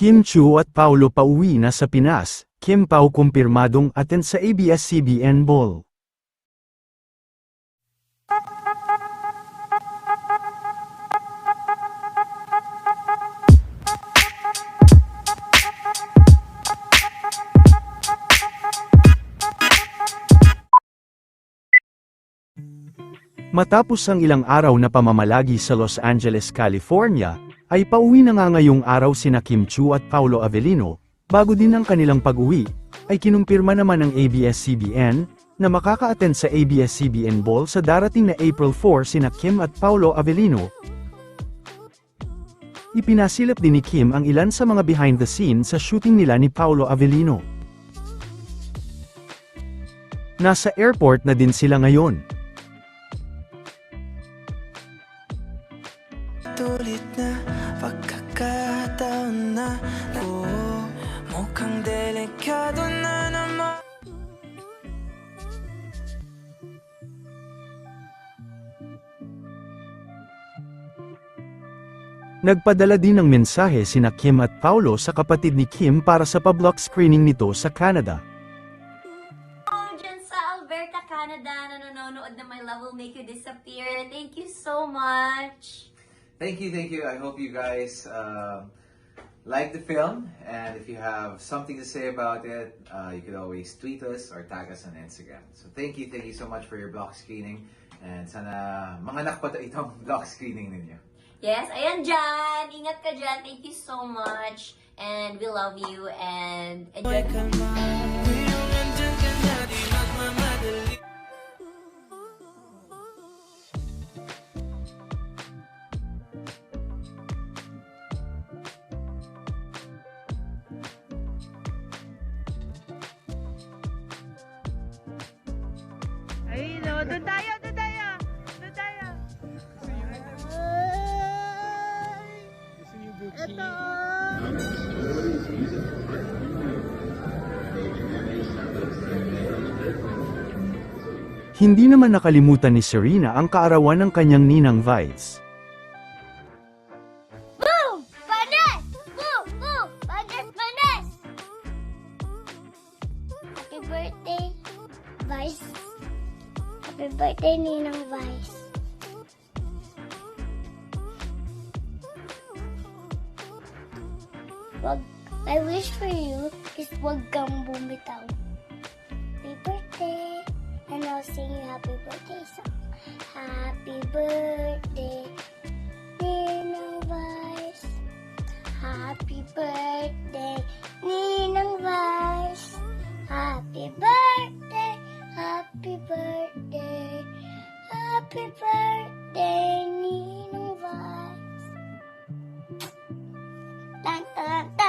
Kim Chu at Paulo pauwi na sa Pinas, Kim Pao kumpirmadong attend sa ABS-CBN Ball. Matapos ang ilang araw na pamamalagi sa Los Angeles, California, ay pauwi na nga ngayong araw sina Kim Chu at Paulo Avellino, bago din ang kanilang pag-uwi, ay kinumpirma naman ng ABS-CBN, na makaka-attend sa ABS-CBN Ball sa darating na April 4 sina Kim at Paulo Avellino. Ipinasilap din ni Kim ang ilan sa mga behind the scenes sa shooting nila ni Paulo Avellino. Nasa airport na din sila ngayon. Tulit na Nagpadala din ng mensahe sina Kim at Paulo sa kapatid ni Kim para sa pablock screening nito sa Canada. Dyan sa Alberta, Canada na nanonood na My Love Will Make You Disappear. Thank you so much. Thank you, thank you. I hope you guys um, like the film, and if you have something to say about it, uh, you could always tweet us or tag us on Instagram. So thank you, thank you so much for your block screening, and sana manganak pa to itong block screening ninyo. Yes, ayan dyan. Ingat ka dyan. Thank you so much. And we love you. And enjoy Ay, no. Doon tayo, Hindi naman nakalimutan ni Serena ang kaarawan ng kanyang ninang Vice. Happy birthday, Vice. Happy birthday, Ninang Vice. Wag, my wish for you is wag kang bumitaw. Happy birthday! And I'll sing you happy birthday song. Happy birthday, Ninang Vice. Happy birthday, Ninang Vice. Happy birthday, happy birthday, happy birthday, Tarán.